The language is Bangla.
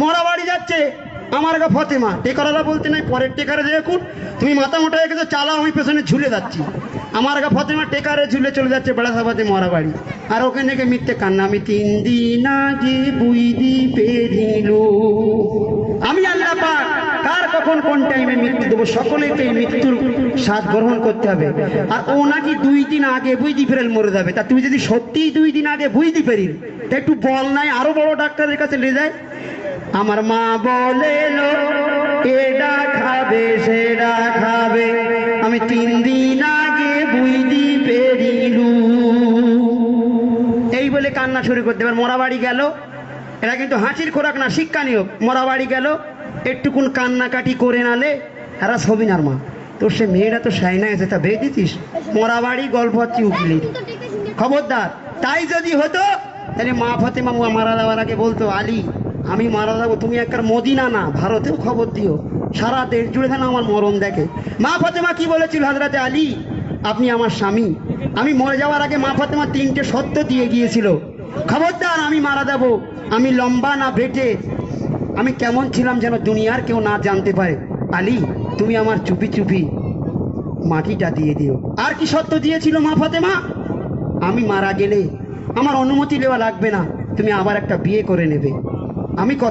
মরা বাড়ি যাচ্ছে। আমার গা ফতেমা টেকারারা বলতে নাই, পরের টেকারে দেখুন, তুমি মাথা মোটা হয়ে গেছো, চালাও, আমি পেছনে ঝুলে যাচ্ছি। আমার গা ফতেমা টেকারে ঝুলে চলে যাচ্ছে বেড়াসাবাদে মরা বাড়ি। আর ওখানে থেকে মিথ্যে কান্না, আমি তিন দিন আগে বুইদি পেরিল আমি আল্লাহ পাক, কার কখন কোন টাইমে মৃত্যু দেবো? সকলেকে এই মৃত্যুর স্বাদ গ্রহণ করতে হবে। আর ও নাকি দুই দিন আগে বুঝদি ফেরেল মরে যাবে। তা তুমি যদি সত্যিই দুই দিন আগে বুঝদি ফেরিল তা একটু বল নাই, আরও বড় ডাক্তারের কাছে নিয়ে যায়। আমার মা বলে এটা খাবে সেটা খাবে আমি তিন দিন আগে বুঝদি পেরিলু এই বলে কান্না শুরু করতে এবার মরা বাড়ি গেল। এরা কিন্তু হাসির খোরাক না শিক্ষা নিয়োগ মরা বাড়ি গেল। একটুকুন কান্নাকাটি করে নালে এরা সবিনার মা। তোর সে মেয়েরা তো সাইনা এসে তা বেয়ে দিতিস মরা বাড়ি গল্প হচ্ছে উকিলির। খবরদার তাই যদি হতো তাহলে মা ফাতেমা মা মারা যাওয়ার আগে বলতো আলী আমি মারা যাব, তুমি একবার মদিনা না, ভারতেও খবর দিও। সারা দেশ জুড়ে যেন আমার মরণ দেখে। মা ফাতেমা কি বলেছিল হাজরাতে আলী? আপনি আমার স্বামী। আমি মরে যাওয়ার আগে মা ফাতেমা তিনটে সত্য দিয়ে গিয়েছিল। খবরদার, আমি মারা যাব। আমি লম্বা না বেটে। আমি কেমন ছিলাম যেন দুনিয়ার কেউ না জানতে পারে। আলী, তুমি আমার চুপি চুপি মাটিটা দিয়ে দিও। আর কি সত্য দিয়েছিল মা ফাতেমা? আমি মারা গেলে আমার অনুমতি নেওয়া লাগবে না। তুমি আবার একটা বিয়ে করে নেবে। আমি কথা